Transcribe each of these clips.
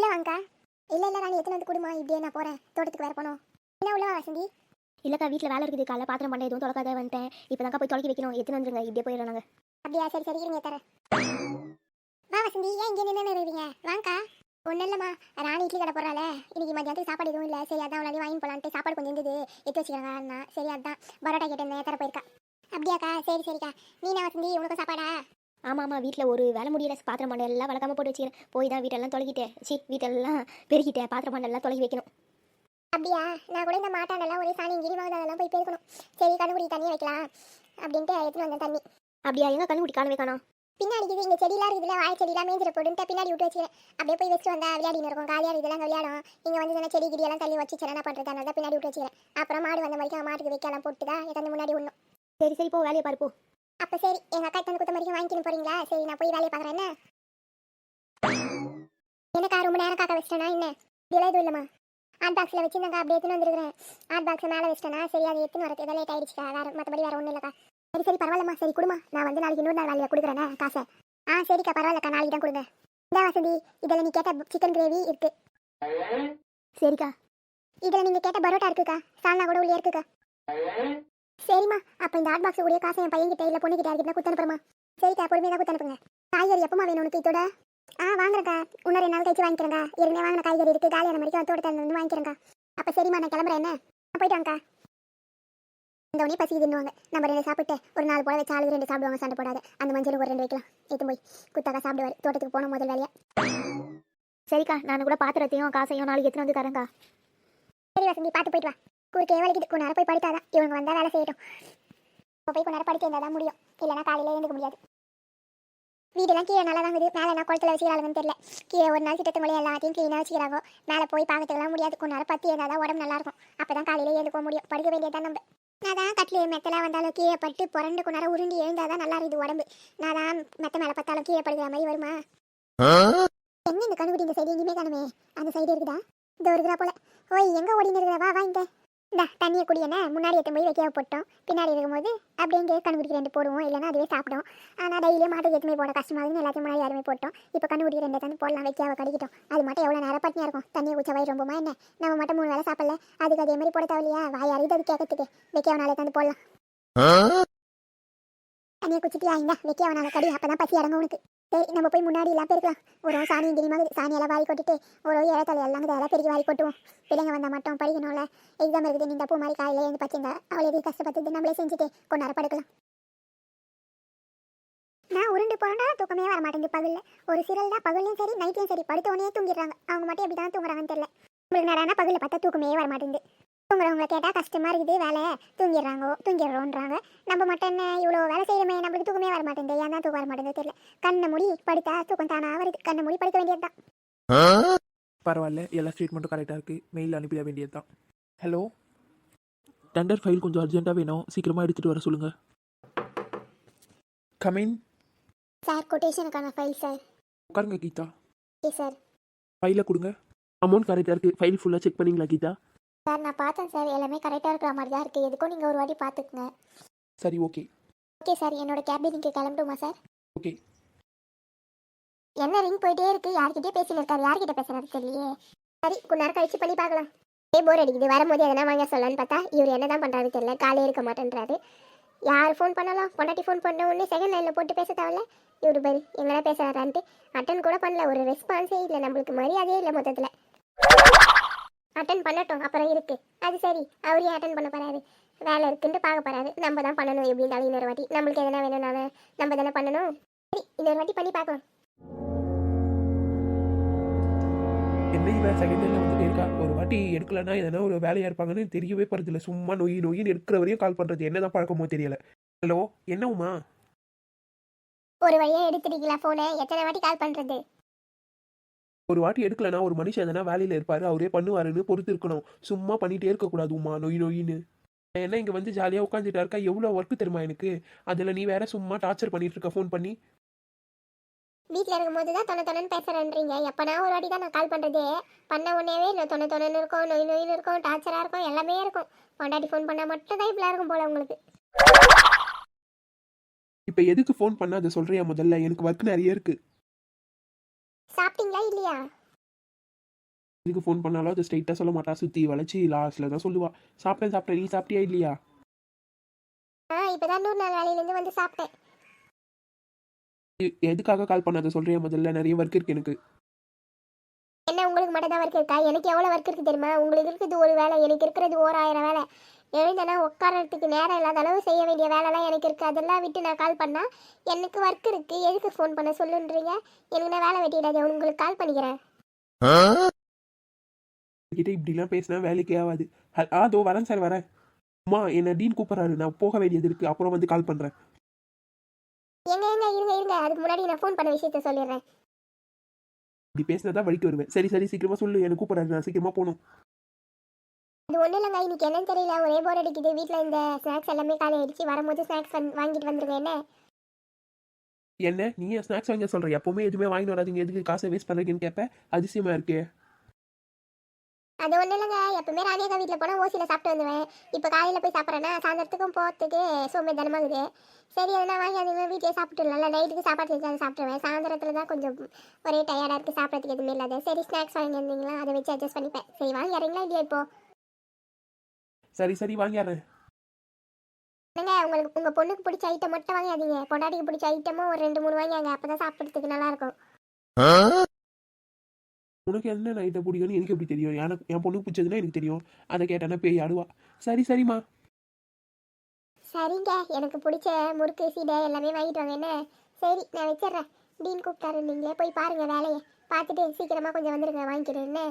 உள்ள வாங்கக்கா. இல்ல இல்ல ராணி எத்தனை வந்து குடுமா. இப்படியே நான் போறேன். தோட்டத்துக்கு வேற போனோம் என்ன உள்ள வசந்தி? இல்லக்கா வீட்டில் வேலை இருக்குது. காலைல பாத்திரம் பண்ண எதுவும் தொலைக்காத வந்துட்டேன். இப்போ தான்க்கா போய் தொலைக்கி வைக்கணும். எத்தனை வந்துருங்க. இப்படியே போயிடலாம் நாங்கள் அப்படியா சரி சரி இருங்க தரேன். வா வசந்தி. ஏன் இங்கே நின்று இருக்கீங்க? வாங்கக்கா. ஒன்றும் இல்லைம்மா. ராணி இட்லி கடை போடுறாளே. இன்னைக்கு மத்தியானத்துக்கு சாப்பாடு எதுவும் இல்லை. சரி அதான் அவளாலே வாங்கி போலான்ட்டு சாப்பாடு கொஞ்சம் இருந்தது. எடுத்து வச்சுக்கிறாங்க சரி அதான். பரோட்டா கேட்டேன் தர போயிருக்கா. அப்படியாக்கா. சரி சரிக்கா. நீனா வசந்தி? உனக்கும் சாப்பாடா? ஆமாம் ஆமாம் வீட்டில் ஒரு வேலை முடியல. பாத்திரம் பண்ண எல்லாம் வளர்க்காம போட்டு வச்சுக்கிறேன். போய் தான் வீட்டெல்லாம் தொலைக்கிட்டேன். சி வீட்டெல்லாம் பெருக்கிட்டேன் பாத்திரம் எல்லாம் தொலைக்கி வைக்கணும். அப்படியா? நான் கூட இந்த மாட்டானெல்லாம் ஒரே சாணி கிரி வாங்க அதெல்லாம் போய் பேருக்கணும். சரி கண்ணுக்குடி தண்ணியை வைக்கலாம். அப்படின்ட்டு எடுத்துன்னு வந்தேன் தண்ணி. அப்படியா? எங்க கண்ணு குடி காணவே காணோம். பின்னாடி இது இங்கே செடியெல்லாம் இருக்குதுல வாழை செடியெல்லாம் மேஞ்சிட போடுன்ட்டு பின்னாடி விட்டு வச்சுக்கிறேன். அப்படியே போய் வச்சுட்டு வந்தா விளையாடின்னு இருக்கும். காலியாக இதெல்லாம் விளையாடும். இங்கே வந்து செடி கிடியெல்லாம் தள்ளி வச்சு என்ன பண்ணுறது அதனால தான் பின்னாடி விட்டு வச்சுக்கிறேன். அப்புறம் மாடு வந்த வரைக்கும் மாட்டுக்கு வைக்கலாம் போட்டு தான் எத்தனை முன்னாடி ஒன்றும் சரி சரி போ வேலையை பாரு போ. அப்போ சரி எங்கள் அக்கா தந்து கொடுத்த வரைக்கும் வாங்கிக்கணும் போறீங்களா? சரி நான் போய் வேலையை பார்க்குறேன் என்ன? எனக்கா ரொம்ப நேரம் காக்க வச்சிட்டேனா என்ன? இதெல்லாம் எதுவும் இல்லைம்மா. ஹாட் பாக்ஸில் வச்சுருந்தாங்க அப்படியே எடுத்துன்னு வந்துருக்கிறேன். ஹாட் பாக்ஸ் மேலே வச்சிட்டேனா சரி அது எடுத்துன்னு வரது எதாவது லேட் ஆயிடுச்சுக்கா. வேறு மற்றபடி வேறு ஒன்றும் இல்லைக்கா. சரி சரி பரவாயில்லம்மா. சரி கொடுமா நான் வந்து நாளைக்கு இன்னொரு நாள் வேலையில் கொடுக்குறேனே காசை. ஆ சரிக்கா பரவாயில்லக்கா. நாளைக்கு தான் கொடுங்க. இந்த வசதி இதில் நீ கேட்ட சிக்கன் கிரேவி இருக்கு. சரிக்கா. இதில் நீங்கள் கேட்ட பரோட்டா இருக்குக்கா. சால்னா கூட உள்ளே இருக்குக்கா. சரிம்மா அப்போ இந்த ஹாட் பாக்ஸ் உடைய காசை என் பையன்கிட்ட இல்லை பொண்ணுகிட்ட யார்கிட்ட கொடுத்து அனுப்புறமா சரிக்கா பொறுமையாக கொடுத்து அனுப்புங்க. காய்கறி எப்பமா வேணும் உனக்கு இதோட? ஆ வாங்குறக்கா இன்னும் ரெண்டு நாள் கழிச்சு வாங்கிக்கிறேங்க ஏற்கனவே வாங்கின காய்கறி இருக்கு. காலியான வந்து தோட்டத்தில் வந்து வாங்கிக்கிறேங்க அப்போ சரிம்மா நான் கிளம்புறேன் என்ன? போயிட்டு வாங்கக்கா. இந்த உடனே பசி தின்னுவாங்க நம்ம ரெண்டு சாப்பிட்டு ஒரு நாலு போல வச்சு ஆளுக்கு ரெண்டு சாப்பிடுவாங்க சண்டை போடாது. அந்த மஞ்சள் ஒரு ரெண்டு வைக்கலாம். எடுத்து போய். குத்தாக்கா சாப்பிடுவார். தோட்டத்துக்கு போன முதல் வேலையா? சரிக்கா நான் கூட பாத்திரத்தையும் காசையும் நாளைக்கு எத்தனை வந்து தரேன்க்கா. சரி வசந்தி பார்த்து போயிட்டு வா. குறுக்கே வேலைக்கு போய் படித்தாதான் இவங்க வந்தால் வேலை செய்யட்டும். இப்போ போய் கொஞ்ச படிக்க இருந்தால் தான் முடியும். இல்லைன்னா காலையில எழுந்துக்க முடியாது. வீடெல்லாம் கீழே நல்லா தான் இருக்குது மேலே என்ன குளத்துல வச்சுக்கிறாங்கன்னு தெரியல. கீழே ஒரு நாள் சிட்டத்து எல்லாத்தையும் க்ளீனாக வச்சுக்கிறாங்க. மேலே போய் பார்க்கறதுக்கெல்லாம் முடியாது. கொஞ்ச நேரம் பத்தி இருந்தால் தான் உடம்பு நல்லா இருக்கும். அப்போ தான் காலையில் எழுந்துக்க முடியும். படுக்க வேண்டியதான் நம்ம. நான் தான் கட்டில் மெத்தலாம் வந்தாலும் கீழே பட்டு புரண்டு கொஞ்ச நேரம் உருண்டி எழுந்தால் தான் நல்லா இருக்குது உடம்பு. நான் தான் மெத்த மேலே பார்த்தாலும் கீழே படுக்கிற மாதிரி வருமா? என்ன இந்த கண்டுபிடி இந்த சைடு எங்கேயுமே காணுமே. அந்த சைடு இருக்குதா? இந்த இருக்கிறா போல. ஓய் எங்க ஓடின்னு இருக்கிற? வா வாங்க இந்த தண்ணியை குடி முன்னாடி எத்தனை போய் வைக்க போட்டோம். பின்னாடி இருக்கும்போது அப்படியே இங்கே கண்டுபிடிக்க ரெண்டு போடுவோம். இல்லைன்னா அதுவே சாப்பிடும். ஆனால் டெய்லியும் மாட்டுக்கு எதுவுமே போட கஷ்டமாகுதுன்னு எல்லாத்தையும் முன்னாடி யாருமே போட்டோம். இப்போ கண்டுபிடிக்க ரெண்டு தந்து போடலாம். வைக்காவ கடிக்கிட்டோம். அது மட்டும் எவ்வளோ நேரம் பட்டினியாக இருக்கும்? தண்ணியை குச்ச வயிறு ரொம்பமா என்ன? நம்ம மட்டும் மூணு வேலை சாப்பிடல. அதுக்கு அதே மாதிரி போட தேவையில்லையா வாய் அறிது அது கேட்கறதுக்கு. வைக்காவ நாளே தந்து போடலாம். தண்ணியை குச்சிட்டியா இந்த வெட்டி அவனால் கடி அப்பதான் பசி இறங்க உனக்கு. சரி நம்ம போய் முன்னாடி எல்லாம் பெருக்கலாம் ஒரு சாணி கிரிமாகுது சாணியெல்லாம் வாரி கொட்டிட்டு ஒரு இறத்தலை எல்லாம் அதெல்லாம் பெருக்கி வாரி கொட்டுவோம். பிள்ளைங்க வந்தால் மட்டும் படிக்கணும்ல. எக்ஸாம் இருக்குது நீ பூ மாதிரி காலையில் எழுந்து பச்சுங்க அவளை எதுவும் கஷ்டப்பட்டு நம்மளே செஞ்சுட்டு கொண்டாட படுக்கலாம். நான் உருண்டு போனா தூக்கமே வர மாட்டேங்குது பகலில். ஒரு சிறல் தான் பகல்லையும் சரி நைட்லையும் சரி படுத்த உடனே தூங்கிடுறாங்க. அவங்க மட்டும் எப்படி தான் தூங்குறாங்கன்னு தெரியல. உங்களுக்கு நேரம் பகலில் பார்த்தா தூக்கமே வர மாட்டேங்குது. தூங்குறவங்கள கேட்டால் கஷ்டமாக இருக்குது வேலை தூங்கிடுறாங்க தூங்கிடுறோன்றாங்க. நம்ம மட்டும் என்ன இவ்வளோ வேலை செய்யணுமே நம்மளுக்கு தூக்கமே வர மாட்டேங்குது ஏன் தான் தூக்கம் வர மாட்டேங்குது தெரியல. கண்ணை மூடி படுத்தா தூக்கம் தானா வருது. கண்ணை மூடி படுக்க வேண்டியது தான் பரவாயில்ல எல்லா ஸ்டேட்மெண்ட்டும் கரெக்டாக இருக்குது மெயில் அனுப்பிட வேண்டியது தான் ஹலோ டெண்டர் ஃபைல் கொஞ்சம் அர்ஜென்ட்டாக வேணும். சீக்கிரமாக எடுத்துகிட்டு வர சொல்லுங்கள் கமின் சார் கொட்டேஷனுக்கான ஃபைல் சார் உட்காருங்க கீதா. ஓகே சார் ஃபைலை கொடுங்க. அமௌண்ட் கரெக்டாக இருக்குது ஃபைல் ஃபுல்லாக செக் பண்ணீங்களா கீதா? சார் நான் பார்த்தேன் சார். எல்லாமே கரெக்டாக இருக்கிற மாதிரி தான் இருக்குது எதுக்கும் நீங்கள் ஒரு வாட்டி பார்த்துக்குங்க. சரி ஓகே. Okay sir. என்னோட கேப் நீங்கள் கிளம்பட்டுமா சார்? ஓகே. என்ன ரிங் போயிட்டே இருக்கு. யார்கிட்டயே பேசிட்டு இருக்காரு. யார்கிட்ட பேசுறது தெரியலையே. சரி கொஞ்ச நேரம் கழிச்சு பண்ணி பார்க்கலாம். ஏ போர் அடிக்குது. வரும்போது எதனா வாங்க சொல்லலான்னு பார்த்தா இவர் என்ன தான் பண்ணுறாரு தெரியல. காலே இருக்க மாட்டேன்றாரு. யார் ஃபோன் பண்ணலாம் பொண்டாட்டி ஃபோன் பண்ண உடனே செகண்ட் லைனில் போட்டு பேச தேவையில்ல. இவர் பாரு எங்கன்னா பேசுறாரான்ட்டு. அட்டன் கூட பண்ணல. ஒரு ரெஸ்பான்ஸே இல்லை. நம்மளுக்கு மரியாதையே இல்லை மொத்தத்தில். அட்டன் பண்ணட்டும். அப்புறம் இருக்கு. அது சரி. அவர் ஏன் அட்டன் பண்ண போறாரு. வேலை இருக்குன்ட்டு பார்க்க போறாரு. நம்ம தான் பண்ணணும். எப்படி இருந்தாலும் இன்னொரு வாட்டி. நம்மளுக்கு எதனா வேணும்னாலும் நம்ம தானே பண்ணணும். சரி இன்னொரு வாட்டி பண்ணி பார்க்கலாம். என்ன இவன் செகண்ட் லைனில் வந்துட்டு இருக்கா. ஒரு வாட்டி எடுக்கலன்னா எதனா ஒரு வேலையாக இருப்பாங்கன்னு தெரியவே போகிறதில்ல சும்மா நொய் நொய்ன்னு எடுக்கிற வரையும் கால் பண்ணுறது என்ன தான் பழக்கமோ தெரியல. ஹலோ என்ன உமா ஒரு வழியா எடுத்துட்டீங்களா போனை எத்தனை வாட்டி கால் பண்றது? ஒரு வாட்டி எடுக்கலனா ஒரு மனுஷன் எதனா வேலையில் இருப்பார் அவரே பண்ணுவாருன்னு பொறுத்து இருக்கணும் சும்மா பண்ணிகிட்டே இருக்கக்கூடாது உமா நொய் நொயின்னு. என்ன இங்கே வந்து ஜாலியாக உட்காந்துட்டா இருக்கா? எவ்வளோ ஒர்க்கு தெரியுமா எனக்கு? அதில் நீ வேற சும்மா டார்ச்சர் பண்ணிட்டு இருக்க ஃபோன் பண்ணி. வீட்டில் இருக்கும்போது தான் தொண தொணன்னு பேசுறேன்றீங்க. எப்பனா ஒரு வாட்டி தான் நான் கால் பண்ணுறதே பண்ண உடனேவே நான் தொண தொணன்னு இருக்கும் நொய் நொயின்னு இருக்கும் டார்ச்சராக இருக்கும் எல்லாமே இருக்கும். பொண்டாட்டி ஃபோன் பண்ணால் மட்டும் தான் இப்படிலாம் இருக்கும் போல உங்களுக்கு. இப்போ எதுக்கு ஃபோன் பண்ண அதை சொல்கிறியா முதல்ல? எனக்கு ஒர்க் நிறைய இருக்கு. சாப்பிட்டீங்களா இல்லையா? இதுக்கு ஃபோன் பண்ணாலும் அது ஸ்ட்ரைட்டாக சொல்ல மாட்டா. சுற்றி வளைச்சி லாஸ்ட்டில் தான் சொல்லுவா. சாப்பிட்டேன் சாப்பிட்டேன். நீ சாப்பிட்டியா இல்லையா? ஆ இப்பதான் நூறு நாள் வேலையிலேருந்து வந்து சாப்பிட்டேன். எதுக்காக கால் பண்ணாத? சொல்கிறேன் முதல்ல? நிறைய ஒர்க் இருக்கு எனக்கு. என்ன உங்களுக்கு மட்டும் தான் ஒர்க் இருக்கா? எனக்கு எவ்வளோ ஒர்க் இருக்கு தெரியுமா? உங்களுக்கு இருக்குது ஒரு வேலை எனக்கு இருக்கிறது ஓராயிரம் வேலை. எழுந்தனா உட்காரத்துக்கு நேரம் இல்லாத அளவு செய்ய வேண்டிய வேலைலாம் எனக்கு இருக்குது அதெல்லாம் விட்டு நான் கால் பண்ணால் எனக்கு ஒர்க் இருக்குது எதுக்கு ஃபோன் பண்ண சொல்லுன்றீங்க? எனக்கு நான் வேலை வெட்டிடாது உங்களுக்கு கால் பண்ணிக்கிறேன். கிட்ட இப்படிலாம் பேசினா வேலைக்கே ஆகாது. ஹ- ஆ தோ வரேன் சார் வரேன். அம்மா என்ன டீன் கூப்பிட்றாரு. நான் போக வேண்டியது இருக்குது அப்புறம் வந்து கால் பண்ணுறேன் எங்க எங்க இருங்க இருங்க. அதுக்கு முன்னாடி நான் ஃபோன் பண்ண விஷயத்த சொல்லிடுறேன். இப்படி பேசினா தான் வழிக்கு வருவேன். சரி சரி சீக்கிரமாக சொல்லு. எனக்கு கூப்பிட்றாரு. நான் சீக்கிரமாக போகணும். இது ஒன்றும் இல்லைங்க இன்னைக்கு என்னன்னு தெரியல. ஒரே போர் அடிக்குது. வீட்டில் இந்த ஸ்நாக்ஸ் எல்லாமே காலி ஆயிடுச்சு வரும்போது ஸ்நாக்ஸ் வாங்கிட்டு வந்துருங்க என்ன? என்ன? நீ ஏன் ஸ்நாக்ஸ் வாங்க சொல்கிற எப்போவுமே எதுவுமே வாங்கிட்டு வராதீங்க. எதுக்கு காசை வேஸ்ட் பண்ணுறீங்கன்னு கேட்பேன் அதிசயமாக இருக்கே. அது ஒன்றும் இல்லைங்க. எப்பவுமே ராணியக்கா வீட்டில் போனால் ஓசியில் சாப்பிட்டு வந்துடுவேன் இப்போ காலையில் போய் சாப்பிட்றேன்னா சாயந்தரத்துக்கும் போகிறதுக்கு சோம்பேறித்தனமாகுது சரி எதனா வாங்கி அதுங்க வீட்டிலே சாப்பிட்டுடலாம்ல நைட்டுக்கு சாப்பாடு செஞ்சு அதை சாப்பிட்ருவேன் சாயந்தரத்தில் தான் கொஞ்சம் ஒரே டயர்டாக இருக்குது சாப்பிட்றதுக்கு எதுவுமே இல்லாத. சரி ஸ்நாக்ஸ் வாங்கி வந்தீங்களா? அதை வச்சு அட்ஜஸ்ட் பண்ணிப்பேன். சரி வாங்கி இறங்களா இல்லையா இப்போ? சரி சரி வாங்கிடுறேன் என்னங்க உங்களுக்கு உங்கள் பொண்ணுக்கு பிடிச்ச ஐட்டம் மட்டும் வாங்காதீங்க பொண்டாட்டிக்கு பிடிச்ச ஐட்டமும் ஒரு ரெண்டு மூணு வாங்கியாங்க. அப்போ தான் சாப்பிட்றதுக்கு நல்லாயிருக்கும் உனக்கு என்ன நைட்டை பிடிக்கும்னு எனக்கு எப்படி தெரியும்? எனக்கு என் பொண்ணுக்கு பிடிச்சதுன்னா எனக்கு தெரியும். அதை கேட்டானா பேய் ஆடுவா சரி சரிம்மா. சரிங்க எனக்கு பிடிச்ச முறுக்கு சீடை எல்லாமே வாங்கிட்டு வாங்க. என்ன? சரி நான் வச்சிடுறேன். டீன் கூப்பிட்டாரு. நீங்களே போய் பாருங்க வேலையை. பார்த்துட்டு சீக்கிரமாக கொஞ்சம் வந்துருங்க வாங்கிக்கிறேன். என்ன?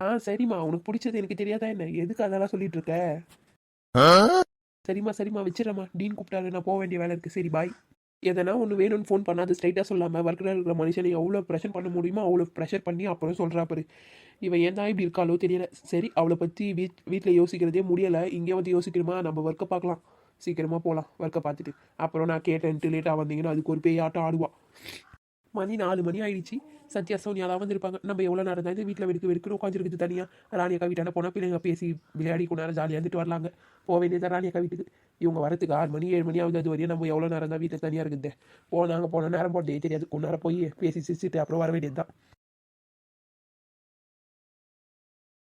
ஆ சரிம்மா. உனக்கு பிடிச்சது எனக்கு தெரியாதா என்ன? எதுக்கு அதெல்லாம் சொல்லிட்டு இருக்க சரிம்மா சரிம்மா. வச்சிடறேம்மா. டீன் கூப்பிட்டாரு. நான் போக வேண்டிய வேலை இருக்குது சரி பாய் எதனா ஒன்று வேணும்னு ஃபோன் பண்ணாது ஸ்ட்ரைட்டாக சொல்லாமல் ஒர்க்கில் இருக்கிற மனுஷனை எவ்வளோ ப்ரெஷர் பண்ண முடியுமோ அவ்வளோ ப்ரெஷர் பண்ணி அப்புறம் சொல்கிறா பாரு. இவன் ஏன் தான் இப்படி இருக்காளோ தெரியல. சரி அவளை பற்றி வீட் வீட்டில் யோசிக்கிறதே முடியலை. இங்கே வந்து யோசிக்கிறோமா? நம்ம ஒர்க்கை பார்க்கலாம். சீக்கிரமாக போகலாம் ஒர்க்கை பார்த்துட்டு. அப்புறம் நான் கேட்டேன்ட்டு லேட்டாக வந்தீங்கன்னா அதுக்கு ஒரு பேய் ஆட்டம் ஆடுவா. மணி நாலு மணி ஆயிடுச்சு. சத்யா சோனியா தான் வந்திருப்பாங்க. நம்ம எவ்வளோ நேரம் தான் வீட்டில் வெடுக்கு வெடிக்கணும் உட்காந்துருக்குது தனியாக ராணி அக்கா வீட்டாண்ட போனால் பிள்ளைங்க பேசி விளையாடி கொஞ்ச நேரம் ஜாலியாக இருந்துட்டு வரலாங்க. போக வேண்டியது ராணியக்கா வீட்டுக்கு. இவங்க வரத்துக்கு ஆறு மணி ஏழு மணி ஆகுது அது வரையும் நம்ம எவ்வளோ நேரம் தான் வீட்டில் தனியாக இருக்குது. போனாங்க போன நேரம் போட்டே தெரியாது. கொஞ்ச நேரம் போய் பேசி சிரிச்சுட்டு அப்புறம் வர வேண்டியது தான்.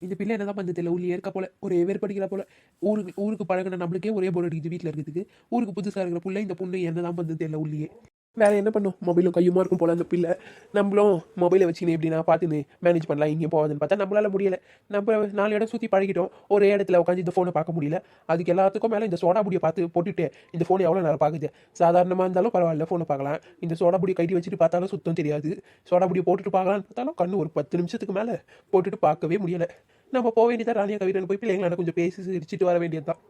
இந்த பிள்ளை என்னதான் பண்ணது தெரியல. உள்ளே இருக்க போல. ஒரே வேறுபடுகிற படிக்கிற போல. ஊருக்கு ஊருக்கு பழகின நம்மளுக்கே ஒரே போர் அடிக்குது வீட்டில் இருக்கிறதுக்கு. ஊருக்கு புதுசாக இருக்கிற பிள்ளை இந்த பொண்ணு என்னதான் பண்ணது தெரியல உள்ளே வேற என்ன பண்ணும்? மொபைலும் கையுமா இருக்கும் போல அந்த பிள்ளை. நம்மளும் மொபைலை வச்சுன்னு எப்படி நான் பார்த்துன்னு மேனேஜ் பண்ணலாம். இங்கே போகாதுன்னு பார்த்தா நம்மளால முடியல. நம்ம நாலு இடம் சுற்றி பழகிட்டோம். ஒரே இடத்துல உட்காந்து இந்த ஃபோனை பார்க்க முடியல. அதுக்கு எல்லாத்துக்கும் மேலே இந்த சோடா புடியை பார்த்து போட்டுட்டு இந்த ஃபோனை எவ்வளோ நேரம் பார்க்குது? சாதாரணமாக இருந்தாலும் பரவாயில்ல ஃபோனை பார்க்கலாம். இந்த சோடா புடி கட்டி வச்சுட்டு பார்த்தாலும் சுத்தம் தெரியாது. சோடா புடியை போட்டுட்டு பார்க்கலான்னு பார்த்தாலும் கண்ணு ஒரு பத்து நிமிஷத்துக்கு மேலே போட்டுட்டு பார்க்கவே முடியலை. நம்ம போக வேண்டியதான் ராணியா கவிடன் போய் பிள்ளைங்களான கொஞ்சம் பேசி சிரிச்சிட்டு வர வேண்டியது தான்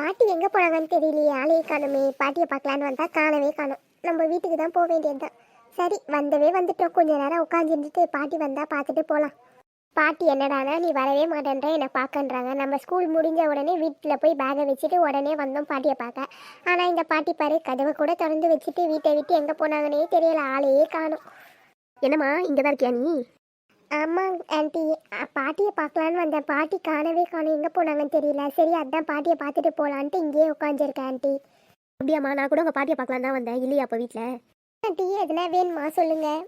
பாட்டி எங்கே போனாங்கன்னு தெரியலையே. ஆளையே காணுமே. பாட்டியை பார்க்கலான்னு வந்தால் காணவே காணும். நம்ம வீட்டுக்கு தான் போக வேண்டியதுதான் சரி வந்தவே வந்துட்டோம். கொஞ்ச நேரம் உட்காந்துருந்துட்டு பாட்டி வந்தால் பார்த்துட்டு போகலாம் பாட்டி என்னடானா நீ வரவே மாட்டேன்ற என்னை பார்க்கன்றாங்க. நம்ம ஸ்கூல் முடிஞ்ச உடனே வீட்டில் போய் பேகை வச்சுட்டு உடனே வந்தோம் பாட்டியை பார்க்க. ஆனால் இந்த பாட்டி பாரு கதவை கூட திறந்து வச்சுட்டு வீட்டை விட்டு எங்கே போனாங்கன்னே தெரியல. ஆளையே காணும். என்னம்மா இங்கே தான் இருக்கியா நீ? ஆமாம் ஆன்ட்டி பாட்டியை பார்க்கலான்னு வந்தேன். பாட்டி காணவே காணும். எங்கே போனாங்கன்னு தெரியல. சரி அதான் பாட்டியை பார்த்துட்டு போகலான்ட்டு இங்கேயே உட்காந்துருக்கேன் ஆன்ட்டி அப்படியாம்மா நான் கூட உங்கள் பாட்டியை பார்க்கலாம் தான் வந்தேன். இல்லையா அப்போ வீட்டில் ஆன்ட்டி எதுனா வேணுமா? சொல்லுங்கள்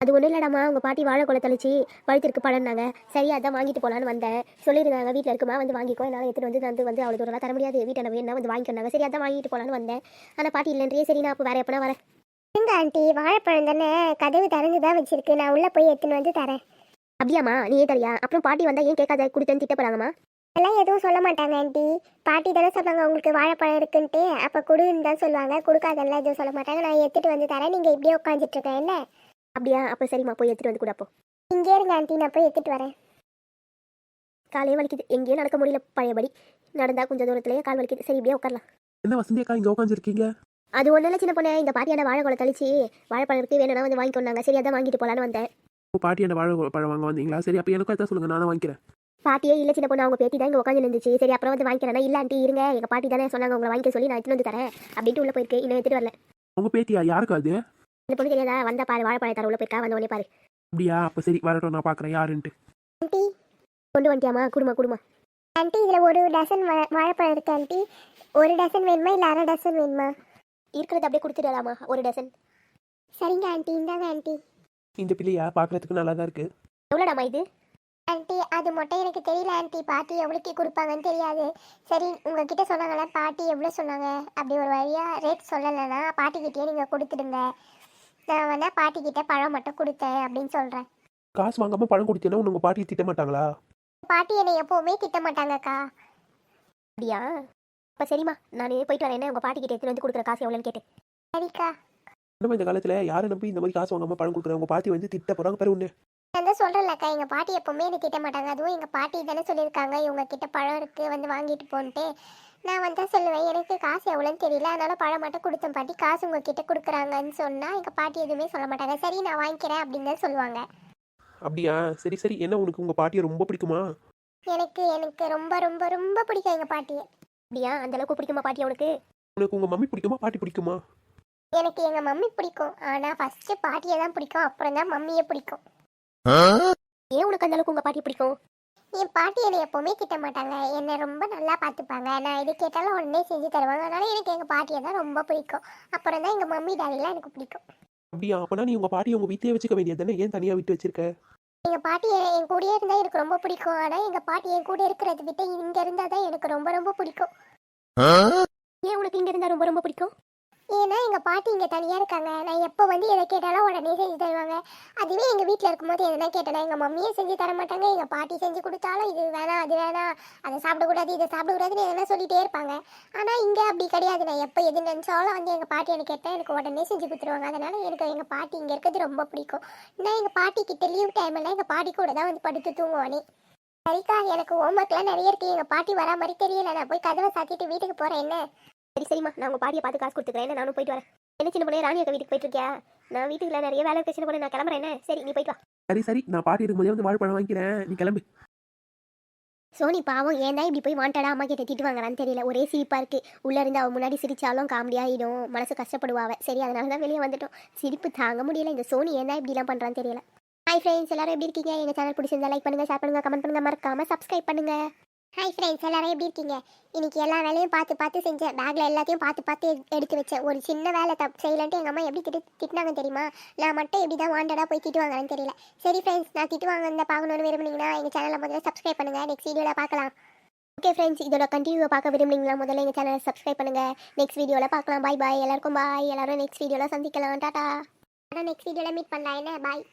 அது ஒன்றும் இல்லடாம்மா. உங்கள் பாட்டி வாழைக்குலை தெளிச்சு பழுத்திருக்கு பழம்னாங்க சரி அதான் வாங்கிட்டு போகலான்னு வந்தேன். சொல்லியிருந்தாங்க வீட்டில் இருக்குமா? வந்து வாங்கிக்கோ. என்னால் எடுத்துகிட்டு வந்து வந்து வந்து அவ்வளோ தூரம்லாம் தர முடியாது. வீட்டை வேணா வந்து வாங்கிக்கோனாங்க சரி அதான் வாங்கிட்டு போகலான்னு வந்தேன். ஆனால் பாட்டி இல்லைன்றியே. சரி நான் அப்போ வேறு எப்போனா வரேன். எங்க ஆண்டி. வாழைப்பழம் தானே? கதவு திறந்து தான் வச்சிருக்கு. நான் உள்ளே போய் எடுத்துன்னு வந்து தரேன். அப்படியாம்மா நீ ஏன் தரியா அப்புறம் பாட்டி வந்தால் ஏன் கேட்காத? கொடுத்தேன்னு திட்ட போகிறாங்கம்மா எல்லாம் எதுவும் சொல்ல மாட்டாங்க ஆண்டி. பாட்டி தானே சொன்னாங்க உங்களுக்கு வாழைப்பழம் இருக்குன்ட்டு. அப்போ கொடுன்னு தான் சொல்லுவாங்க. கொடுக்காதெல்லாம் எதுவும் சொல்ல மாட்டாங்க. நான் எடுத்துட்டு வந்து தரேன். நீங்கள் இப்படியே உட்காந்துட்டு இருக்கேன் என்ன? அப்படியா? அப்போ சரிம்மா போய் எடுத்துகிட்டு வந்து கூட அப்போ. இங்கே இருங்க ஆண்டி. நான் போய் எடுத்துட்டு வரேன். காலையே வலிக்குது. எங்கேயும் நடக்க முடியல பழையபடி. நடந்தா கொஞ்சம் தூரத்துலேயே கால் வலிக்குது. சரி இப்படியே உட்காரலாம். என்ன வசந்தி அக்கா இங்கே உட்காந்துருக்கீங்க அது ஒன்றும் இல்லை சின்ன பொண்ணே. இந்த பாட்டியான வாழைக்குலை தெளிச்சு வாழைப்பழம் இருக்கு வேணும்னா வந்து வாங்கிக்கொண்டாங்க சரி அதான் வாங்கிட்டு போகலான்னு வந்தேன். பாட்டி என்ன வாழை பழம் வாங்க வந்தீங்களா? சரி அப்போ எனக்கும் எதாவது சொல்லுங்கள் நானும் வாங்கிக்கிறேன். பாட்டியே இல்லை சின்ன பொண்ணு அவங்க பேட்டி தான் இங்கே உட்காந்து இருந்துச்சு சரி அப்புறம் வந்து வாங்கிக்கிறேன் இல்லை ஆண்டி இருங்க. எங்கள் பாட்டி தானே சொன்னாங்க உங்களை வாங்கிக்க சொல்லி நான் எடுத்துட்டு வந்து தரேன். அப்படின்ட்டு உள்ள போயிருக்கு. இன்னும் எடுத்துட்டு வரல. உங்கள் பேத்தியா? யாருக்கு அது? இந்த பொண்ணு தெரியாதா? வந்தா பாரு வாழைப்பழம் தர உள்ள போயிருக்கா? வந்த உடனே பாரு. அப்படியா? அப்போ சரி வரட்டும் நான் பார்க்குறேன் யாருன்ட்டு. ஆண்டி கொண்டு வந்துட்டியாமா குடுமா குடுமா. ஆண்டி இதில் ஒரு டசன் வா- வாழைப்பழம் இருக்கு ஆண்டி. ஒரு டசன் வேணுமா இல்லை அரை டசன் வேணுமா? இருக்கிறது அப்படியே கொடுத்துடாதாமா ஒரு டசன் சரிங்க ஆண்டி. இந்தாங்க ஆண்டி. இந்த பிள்ளையா பார்க்கறதுக்கு நல்லா தான் இருக்கு. எவ்வளோடாமா இது? ஆண்டி அது மட்டும் எனக்கு தெரியல ஆண்டி. பாட்டி எவ்வளோக்கு கொடுப்பாங்கன்னு தெரியாது. சரி உங்ககிட்ட சொன்னாங்களே பாட்டி எவ்வளோ சொன்னாங்க? அப்படி ஒரு வழியாக ரேட் சொல்லலைன்னா பாட்டிக்கிட்டேயே நீங்கள் கொடுத்துடுங்க. நான் வேணா பாட்டிக்கிட்ட பழம் மட்டும் கொடுத்தேன் அப்படின்னு சொல்கிறேன் காசு வாங்காம பழம் கொடுத்தீங்கன்னா உங்க பாட்டி திட்ட மாட்டாங்களா? பாட்டி என்னை எப்போவுமே திட்ட மாட்டாங்கக்கா. அப்படியா? அப்போ சரிம்மா நான் போயிட்டு வரேன் என்ன உங்கள் பாட்டிக்கிட்ட எடுத்துட்டு வந்து கொடுக்குற காசு எவ்வளோன்னு கேட்டேன் சரிக்கா. நம்ம இந்த காலத்துல யாரை நம்பி இந்த மாதிரி காசு வாங்காம பழம் கொடுக்குறாங்க உங்க பாட்டி வந்து திட்ட போறாங்க. பாரு ஒண்ணு நான் தான் சொல்கிறேன்லக்கா எங்கள் பாட்டி எப்போவுமே என்னை திட்ட மாட்டாங்க. அதுவும் எங்கள் பாட்டி தானே சொல்லியிருக்காங்க. இவங்க கிட்ட பழம் இருக்குது வந்து வாங்கிட்டு போன்ட்டு. நான் வந்து சொல்லுவேன் எனக்கு காசு எவ்வளோன்னு தெரியல. அதனால பழம் மட்டும் கொடுத்தேன் பாட்டி. காசு உங்ககிட்ட கொடுக்குறாங்கன்னு சொன்னால் எங்கள் பாட்டி எதுவுமே சொல்ல மாட்டாங்க. சரி நான் வாங்கிக்கிறேன் அப்படின்னு தான் சொல்லுவாங்க. அப்படியா? சரி சரி. என்ன உனக்கு? உங்க பாட்டியை ரொம்ப பிடிக்குமா? எனக்கு எனக்கு ரொம்ப ரொம்ப ரொம்ப பிடிக்கும் எங்கள் பாட்டியை. அப்படியா? அந்த அளவுக்கு பிடிக்குமா பாட்டி அவனுக்கு? உனக்கு உங்க மம்மி பிடிக்குமா? பாட்டி பிடிக்குமா? எனக்கு எங்கள் மம்மி பிடிக்கும். ஆனால் ஃபஸ்ட்டு பாட்டியை தான் பிடிக்கும். அப்புறம் தான் மம்மியை பிடிக்கும். ஏன் உனக்கு அந்த அளவுக்கு உங்கள் பாட்டி பிடிக்கும்? என் பாட்டி என்னை எப்போவுமே திட்ட மாட்டாங்க. என்னை ரொம்ப நல்லா பார்த்துப்பாங்க. நான் எது கேட்டாலும் உடனே செஞ்சு தருவாங்க. அதனால எனக்கு எங்கள் பாட்டியை தான் ரொம்ப பிடிக்கும். அப்புறம் தான் எங்கள் மம்மி டாடிலாம் எனக்கு பிடிக்கும். அப்படியா? அப்பனா நீ உங்க பாட்டியை உங்க வீட்லயே வச்சுக்க வேண்டியது தானே ஏன் தனியா விட்டு வச்சிருக்க? எங்கள் பாட்டி என் என் கூடயே இருந்தால் எனக்கு ரொம்ப பிடிக்கும். ஆனால் எங்கள் பாட்டி என் கூட இருக்கிறத விட்டு இங்கே இருந்தால் தான் எனக்கு ரொம்ப ரொம்ப பிடிக்கும். ஏன் உனக்கு இங்கே இருந்தால் ரொம்ப ரொம்ப பிடிக்கும்? ஏன்னா எங்கள் பாட்டி இங்கே தனியாக இருக்காங்க. நான் எப்போ வந்து எதை கேட்டாலும் உடனே செஞ்சு தருவாங்க. அதுவே எங்கள் வீட்டில் இருக்கும்போது எதனா கேட்டேன்னா எங்கள் மம்மியே செஞ்சு தர மாட்டாங்க. எங்கள் பாட்டி செஞ்சு கொடுத்தாலும் இது வேணாம் அது வேணாம். அதை சாப்பிடக்கூடாது இதை சாப்பிடக்கூடாதுன்னு எதனா சொல்லிகிட்டே இருப்பாங்க. ஆனால் இங்கே அப்படி கிடையாது. நான் எப்போ எது நினச்சாலும் வந்து எங்கள் பாட்டி எனக்கு கேட்டால் எனக்கு உடனே செஞ்சு கொடுத்துருவாங்க. அதனால் எனக்கு எங்கள் பாட்டி இங்கே இருக்கிறது ரொம்ப பிடிக்கும். நான் எங்கள் பாட்டி கிட்ட லீவ் டைமில் எங்கள் பாட்டி கூட தான் வந்து படுத்து தூங்குவானே. சரிக்கா எனக்கு ஹோம்ஒர்க்லாம் நிறைய இருக்குது எங்கள் பாட்டி வரா மாதிரி தெரியல. நான் போய் கதவை சாத்திட்டு வீட்டுக்கு போகிறேன் என்ன? சரி சரிம்மா நான் உங்கள் பாட்டியை பார்த்து காசு கொடுத்துக்கிறேன் நானும் போயிட்டு வரேன். என்ன சின்ன பொண்ணு ராணி அக்கா வீட்டுக்கு போயிட்டு இருக்கியா? நான் வீட்டுக்குள்ள நிறைய வேலை இருக்கு சின்ன பொண்ணு நான் கிளம்புறேன் என்ன? சரி நீ போயிட்டு வா. சரி சரி நான் பாட்டி இருக்கும்போதே வந்து வாழைப்பழம் வாங்கிக்கிறேன். நீ கிளம்பு. சோனி பாவம் ஏன் தான் இப்படி போய் வாண்டடா அம்மா கிட்ட திட்டு வாங்குறான்னு தெரியல. ஒரே சிரிப்பாக இருக்கு. உள்ளே இருந்து அவன் முன்னாடி சிரிச்சாலும் காமெடி ஆகிடும் மனசு கஷ்டப்படுவா அவ. சரி அதனால தான் வெளியே வந்துட்டோம். சிரிப்பு தாங்க முடியல. இந்த சோனி ஏன் தான் இப்படிலாம் பண்ணுறான்னு தெரியல. ஹாய் ஃப்ரெண்ட்ஸ் எல்லாரும் எப்படி இருக்கீங்க? எங்கள் சேனல் பிடிச்சிருந்தா லைக் பண்ணுங்க ஷேர் பண்ணுங்க கமெண்ட் பண்ணுங்க. மறக்காம சப்ஸ்கிரைப் பண்ணுங்க. ஹாய் ஃப்ரெண்ட்ஸ் எல்லாரும் எப்படி இருக்கீங்க? இன்னைக்கு எல்லா வேலையும் பார்த்து பார்த்து செஞ்சேன் பேக்கில் எல்லாத்தையும் பார்த்து பார்த்து எடுத்து வச்சேன் ஒரு சின்ன வேலை தப்பு செய்யலன்ட்டு எங்கள் அம்மா எப்படி திட்டு திட்டினாங்க தெரியுமா? நான் மட்டும் எப்படி தான் வாண்டடாக போய் திட்டு வாங்குறேன்னு தெரியல. சரி ஃப்ரெண்ட்ஸ் நான் திட்டு இந்த பார்க்கணும்னு விரும்புனீங்கன்னா எங்கள் சேனலை முதல்ல சப்ஸ்கிரைப் பண்ணுங்கள் நெக்ஸ்ட் வீடியோவில் பார்க்கலாம். ஓகே ஃப்ரெண்ட்ஸ் இதோட கண்டினியூவை பார்க்க விரும்புறீங்களா முதல்ல எங்கள் சேனலை சப்ஸ்கிரைப் பண்ணுங்கள் நெக்ஸ்ட் வீடியோவில் பார்க்கலாம். பாய் பாய் எல்லாருக்கும் பாய் எல்லாரும் நெக்ஸ்ட் வீடியோவில் சந்திக்கலாம். டாட்டா ஆனால் நெக்ஸ்ட் வீடியோவில் மீட் பண்ணலாம். என்ன? பாய்